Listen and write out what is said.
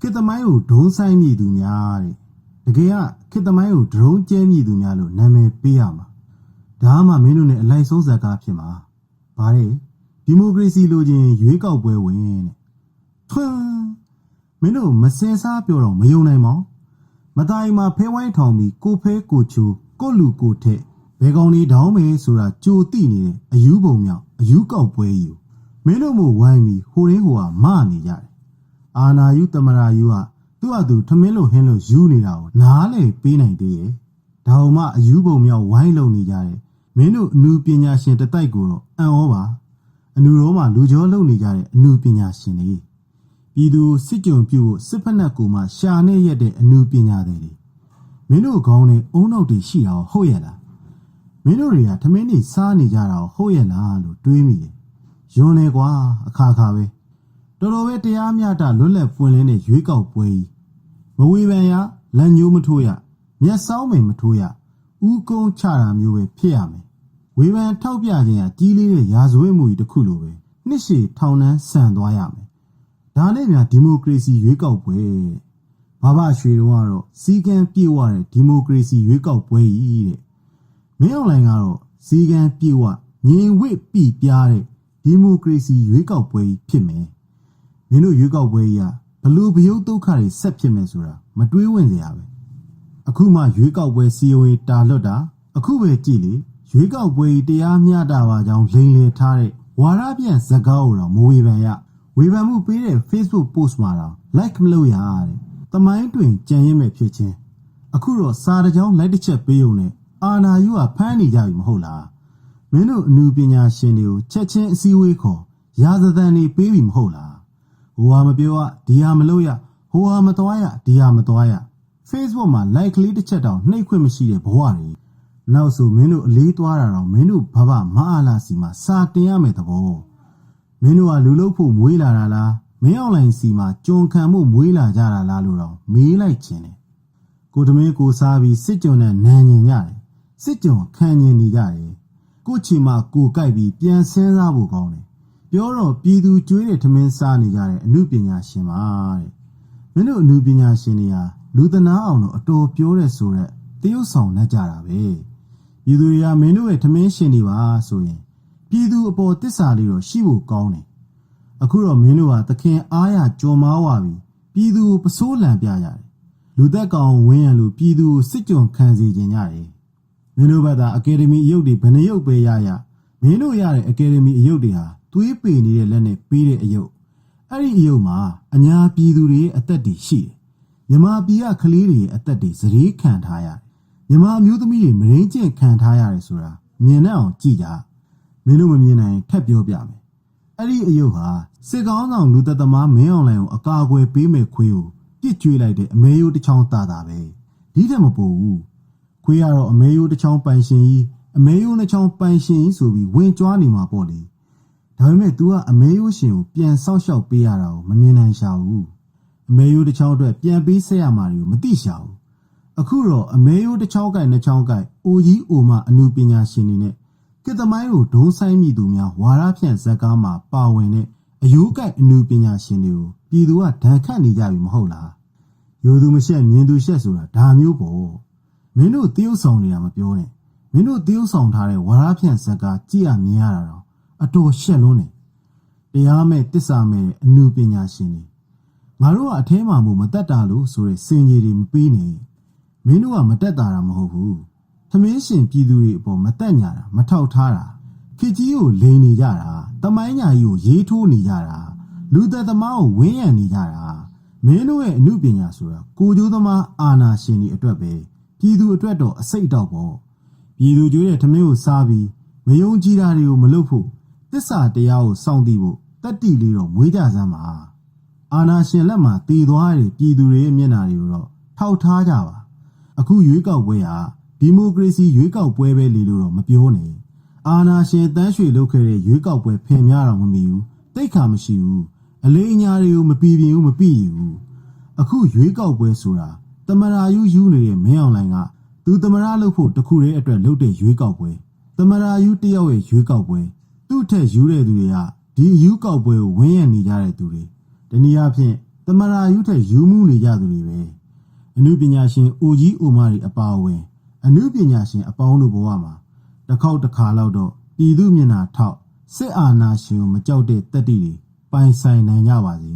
ခေတ်သမိုင်းကိုဒုံးဆိုင်မိသူများတဲ့တကယ်ကခေတ်သမိုင်းကိုဒရုံးကျဲမိသူများလို့နာမည်ပေးရမှာဒါမှမင်းတို့နဲ့အလိုက်ဆုံးဇာတ်ကားဖြစ်မှာဗါတဲ့ဒီမိုကရေစီလိုချင်ရွေးကောက်ပွဲဝင်တဲ့ထွန်းမင်းတို့မစင်စားပြောတော့မယုံနိုင်ပါဘူးမတိုင်မှာဖဲဝိုင်းထောင်ပြီးကိုဖဲကိုချိုကိုလူကိုထက်ဘယ်ကောင်လေးတောင်းမယ်ဆိုတာကြိုတိနေတဲ့အယူပုံမြောက်အယူကောက်ပွဲကြီးကိုမင်းတို့မို့ဝိုင်းပြီးဟိုရင်းဟိုဟာမနေကြတယ် အာနာယူတမရာယူကသူ့အတူထမင်းလို့ဟင်းလို့ယူနေတာကိုနားလေပေးနိုင်သေးရဲ့ဒါအောင်မှအယူပုံမြောက်ဝိုင်းလုံနေကြတယ်မင်းတို့အမှုပညာရှင်တစ်တိုက်ကိုတော့အံ့ဩပါအနုရောမှလူကြောလုံနေကြတဲ့အမှုပညာရှင်တွေပြည်သူစစ်ကြုံပြုတ်စစ်ဖက်နှက်ကိုမှရှာနေရတဲ့အမှုပညာတွေတွေမင်းတို့ခေါင်းနဲ့အုံနောက်တွေရှိတာကိုဟုတ်ရဲ့လားမင်းတို့တွေကထမင်းတွေစားနေကြတာကိုဟုတ်ရဲ့လားလို့တွေးမိတယ်ယွန်းလေကွာအခါခါပဲ တော်တော်ပဲတရားမျှတလွတ်လပ်ပွင့်လင်းတဲ့ရွေးကောက်ပွဲကြီးမဝေဖန်ရလက်ညှိုးမထိုးရမျက်စောင်းမိန်မထိုးရဥကုန်းချတာမျိုးပဲဖြစ်ရမယ်ဝေဖန်ထောက်ပြခြင်းဟာကြီးလေးတဲ့ရာဇဝတ်မှုကြီးတစ်ခုလိုပဲနှစ်ရှည်ထောင်နှန်းဆန်သွားရမယ်ဒါနဲ့များဒီမိုကရေစီရွေးကောက်ပွဲတဲ့ဘာဘရွှေတုံးကတော့စီကံပြေဝတဲ့ဒီမိုကရေစီရွေးကောက်ပွဲကြီးတဲ့မင်းအွန်လိုင်းကတော့စီကံပြေဝငြိမ်ဝစ်ပြပြတဲ့ဒီမိုကရေစီရွေးကောက်ပွဲကြီးဖြစ်မယ် မင်းတို့ရွေးကောက်ပွဲကြီးကဘလို့ဘယုတ်ဒုက္ခတွေဆက်ဖြစ်မယ်ဆိုတာမတွေးဝင်စရာပဲအခုမှရွေးကောက်ပွဲစီယိုရေးတာလွတ်တာအခုပဲကြည်လေရွေးကောက်ပွဲကြီးတရားမျှတာပါကြောင်းလိန်လေထားတဲ့ဝါရပြန်ဇကားကိုတော့မဝေဖန်ရဝေဖန်မှုပေးတဲ့ Facebook post မှာတော့ like မလုပ်ရတဲ့တမိုင်းတွင်ကြံရင်မဲ့ဖြစ်ချင်းအခုတော့စာတစ်ကြောင်းလိုက်တစ်ချက်ပေးုံနဲ့အာနာယူကဖမ်းနေကြပြီမဟုတ်လားမင်းတို့အမှုပညာရှင်တွေကိုချက်ချင်းအစည်းအဝေးခေါ်ရာဇသံတွေပေးပြီမဟုတ်လား ဟိုဟာမပြောရဒီဟာမလုပ်ရဟိုဟာမသွားရဒီဟာမသွားရ Facebook မှာ like ကလေးတစ်ချက်တောင်နှိပ်ခွင့်မရှိတဲ့ဘဝတွေနောက်ဆိုမင်းတို့အလေးသွားတာတော့မင်းတို့ဘဘမအားလာစီမှာစာတင်ရမယ်သဘောမင်းတို့ကလူလို့ဖို့မွေးလာတာလားမင်းအောင်လိုင်းစီမှာကြုံခံမှုမွေးလာကြတာလားလို့တော့မေးလိုက်ခြင်းတယ်ကိုတမင်းကိုစားပြီးစစ်ကြုံနဲ့နန်းညင်ကြတယ်စစ်ကြုံခံညင်နေကြတယ်ကိုချီမှာကိုကြိုက်ပြီးပြန်ဆင်းစားဖို့ကောင်းတယ် ပြောတော့ပြည်သူကျွေးတဲ့ထမင်းစားနေကြတဲ့အမှုပညာရှင်ပါတဲ့မင်းတို့အမှုပညာရှင်တွေဟာလူသနာအောင်တော့အတော်ပြောတဲ့ဆိုရက်တရုတ်ဆောင်နေကြတာပဲပြည်သူတွေကမင်းတို့ရဲ့ထမင်းရှင်တွေပါဆိုရင်ပြည်သူအပေါ်တစ္ဆာလေးတော့ရှိဖို့ကောင်းတယ်အခုတော့မင်းတို့ဟာသခင်အားရကြော်မားဝါပြီးပြည်သူကိုပစိုးလံပြကြတယ်လူသက်ကောင်ဝင်းရံလို့ပြည်သူကိုစစ်ကြုံခံစီခြင်းကြတယ်မင်းတို့ဘက်ကအကယ်ဒမီအယုတ်တွေဘယ်နှယုတ်ပဲရရမင်းတို့ရတဲ့အကယ်ဒမီအယုတ်တွေဟာ သွေးပေနေတဲ့လက်နဲ့ပေးတဲ့အယုတ်အဲ့ဒီအယုတ်မှာအညာပြည်သူတွေရဲ့အသက်တွေရှိတယ်မြမပြည်ကကလေးတွေရဲ့အသက်တွေစရေးခံထားရတယ်မြမအမျိုးသမီးတွေမရင်းကျင့်ခံထားရတယ်ဆိုတာမြင်နဲ့အောင်ကြည့်ကြမင်းတို့မမြင်နိုင်ထပ်ပြောပြမယ်အဲ့ဒီအယုတ်ဟာစစ်ကောင်းဆောင်လူသက်သမားမင်းအောင်လှိုင်ကိုအကာအကွယ်ပေးမဲ့ခွေးကိုပြစ်ကျွေးလိုက်တဲ့အမေယိုးတစ်ချောင်းတာတာပဲဒီထက်မပိုဘူးခွေးကတော့အမေယိုးတစ်ချောင်းပိုင်ရှင်ကြီးအမေယိုးတစ်ချောင်းပိုင်ရှင်ကြီးဆိုပြီးဝင်ကြွားနေမှာပေါ့လေ ဒါပေမဲ့ तू ကအမေယိုးရှင်ကိုပြန်ဆောက်ရှောက်ပေးရတာကိုမမြင်နိုင်ရှာဘူးအမေယိုးတစ်ချောင်းအတွက်ပြန်ပေးဆက်ရမှာတွေကိုမသိရှာဘူးအခုတော့အမေယိုးတစ်ချောင်းကိုက်နှစ်ချောင်းကိုက်အိုကြီးအိုမအမှုပညာရှင်တွေနဲ့ကစ်သမိုင်းကိုဒုံးဆိုင်မိသူများဝါရဖြန့်ဇက်ကားမှာပါဝင်တဲ့အယိုးကိုက်အမှုပညာရှင်တွေကိုပြည်သူကဒဏ်ခတ်နေကြပြီမဟုတ်လားယူသူမရှက်မြင်သူရှက်ဆိုတာဒါမျိုးပေါ့မင်းတို့တရုပ်ဆောင်နေတာမပြောနဲ့မင်းတို့တရုပ်ဆောင်ထားတဲ့ဝါရဖြန့်ဇက်ကကြည့်ရမြင်ရတာတော့ အတော်ရှက်လုံးနေတရားမဲ့တစ္ဆာမဲ့အမှုပညာရှင်တွေငါတို့ကအထဲမှာမို့မတက်တာလို့ဆိုတဲ့စင်ကြီးတွေမပေးနဲ့မင်းတို့ကမတက်တာတာမဟုတ်ဘူးသမင်းရှင်ပြည်သူတွေအပေါ်မတက်ညာတာမထောက်ထားတာခေကြီးကိုလိန်နေကြတာတမိုင်းညာကြီးကိုရေးထိုးနေကြတာလူသက်သမားကိုဝင်းရံနေကြတာမင်းတို့ရဲ့အမှုပညာဆိုတာကိုကျိုးသမားအာနာရှင်တွေအတွက်ပဲပြည်သူအတွက်တော့အစိတ်တော့ပေါ့ပြည်သူကြွေးတဲ့ထမင်းကိုစားပြီးမယုံကြည်တာတွေကိုမလုပ်ဖို့ တစ္ဆာတရားကိုစောင့်တည်ဖို့တတ္တိလေးတော့မွေးကြစမ်းပါအာနာရှင်လက်မှာတည်သွားတဲ့ပြည်သူတွေရဲ့မျက်နှာတွေကိုတော့ထောက်ထားကြပါအခုရွေးကောက်ပွဲဟာဒီမိုကရေစီရွေးကောက်ပွဲပဲလေလို့တော့မပြောနဲ့အာနာရှင်တန်းရွှေလုပ်ခဲ့တဲ့ရွေးကောက်ပွဲဖင်များတော့မမီဘူးတိတ်ခါမရှိဘူးအလေးအညာတွေကိုမပီပြင်ဘူးမပြည့်ဘူးအခုရွေးကောက်ပွဲဆိုတာတမရာယူယူနေတဲ့မင်းအောင်လှိုင်ကသူတမရာလုပ်ဖို့တခုတည်းအတွက်လုပ်တဲ့ရွေးကောက်ပွဲတမရာယူတယောက်ရဲ့ရွေးကောက်ပွဲ သူ့ထက်ယူတဲ့သူတွေကဒီရွေးကောက်ပွဲကိုဝန်းရံနေကြတဲ့သူတွေတနည်းအားဖြင့်တမရာယူထက်ယူမှုနေကြသူတွေပဲအနုပညာရှင်အိုကြီးအိုမတွေအပါအဝင်အနုပညာရှင်အပေါင်းတို့ဘဝမှာတစ်ခေါက်တစ်ခါလောက်တော့ပြည်သူမျက်နှာထောက်စစ်အာဏာရှင်ကိုမကြောက်တဲ့တက်တီတွေပိုင်ဆိုင်နိုင်ကြပါစေ